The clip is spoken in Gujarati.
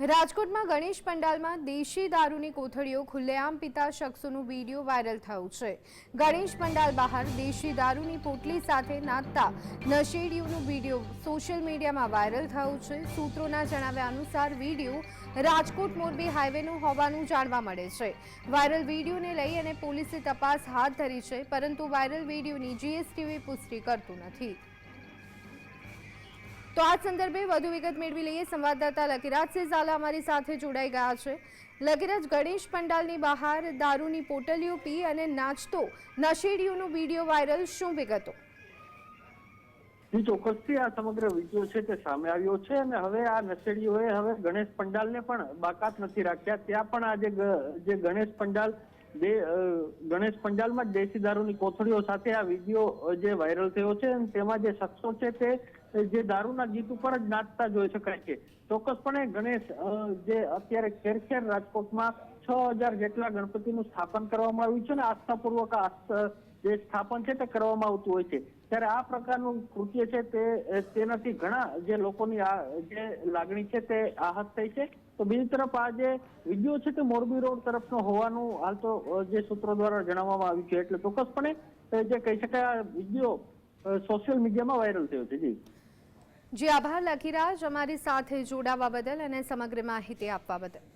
રાજકોટમાં ગણેશ પંડાલમાં દેશી દારૂની કોથળીઓ ખુલ્લેઆમ પીતા શખ્સોનું વીડિયો વાયરલ થયું છે. ગણેશ પંડાલ બહાર દેશી દારૂની પોટલી સાથે નાચતા નશેડીઓનું વીડિયો સોશિયલ મીડિયામાં વાયરલ થયો છે. સૂત્રોના જણાવ્યા અનુસાર વીડિયો રાજકોટ મોરબી હાઈવેનું હોવાનું જાણવા મળે છે. વાયરલ વિડીયોને લઈ અને પોલીસે તપાસ હાથ ધરી છે, પરંતુ વાયરલ વિડીયોની જીએસટીવી પુષ્ટિ કરતું નથી. તો આ સંદર્ભે વધુ વિગત મેળવી લઈએ. સંવાદદાતા લકીરાજ ઝાલા અમારી સાથે જોડાઈ ગયા છે. લકીરાજ, ગણેશ પંડાલની બહાર દારૂની પોટલીઓ પી અને નાચતો નશેડીઓનો વીડિયો વાયરલ. શું વિગતો? ચોક્કસથી આ સમગ્ર વીડિયો છે તે સામે આવ્યો છે અને હવે આ નશેડીઓએ હવે ગણેશ પંડાલને પણ બાકાત નથી રાખ્યા. ત્યાં પણ આ જે ગણેશ પંડાલ બે ગણેશ પંડાલમાં જ દેશી દારૂની કોથળીઓ સાથે આ વીડિયો જે વાયરલ થયો છે અને તેમાં જે શખ્સો છે તે જે દારૂના ગીત ઉપર જ નાચતા જોઈ શકાય છે. ચોક્કસપણે ગણેશ જે અત્યારે ખેર ખેર રાજકોટમાં છ હજાર જેટલા ગણપતિનું સ્થાપન કરવામાં આવ્યું છે અને આસ્થાપૂર્વક જે સ્થાપન છે તે કરવામાં આવતું હોય છે. ત્યારે આ પ્રકારનું કૃત્ય છે તે તેનાથી ઘણા જે લોકોની આ, જે લાગણી છે તે આહત થઈ છે. તો બીજી તરફ આ જે વીડિયો છે તે મોરબી રોડ તરફનો હોવાનું હાલ તો જે સૂત્રો દ્વારા જણાવવામાં આવ્યું છે. એટલે ચોક્કસપણે જે કહી શકાય આ વીડિયો સોશિયલ મીડિયામાં વાયરલ થયો છે. જી. જે, આભાર લખીરાજ. અમારી સાથે જોડાવા બદલ અને સમગ્ર માહિતી આપવા બદલ.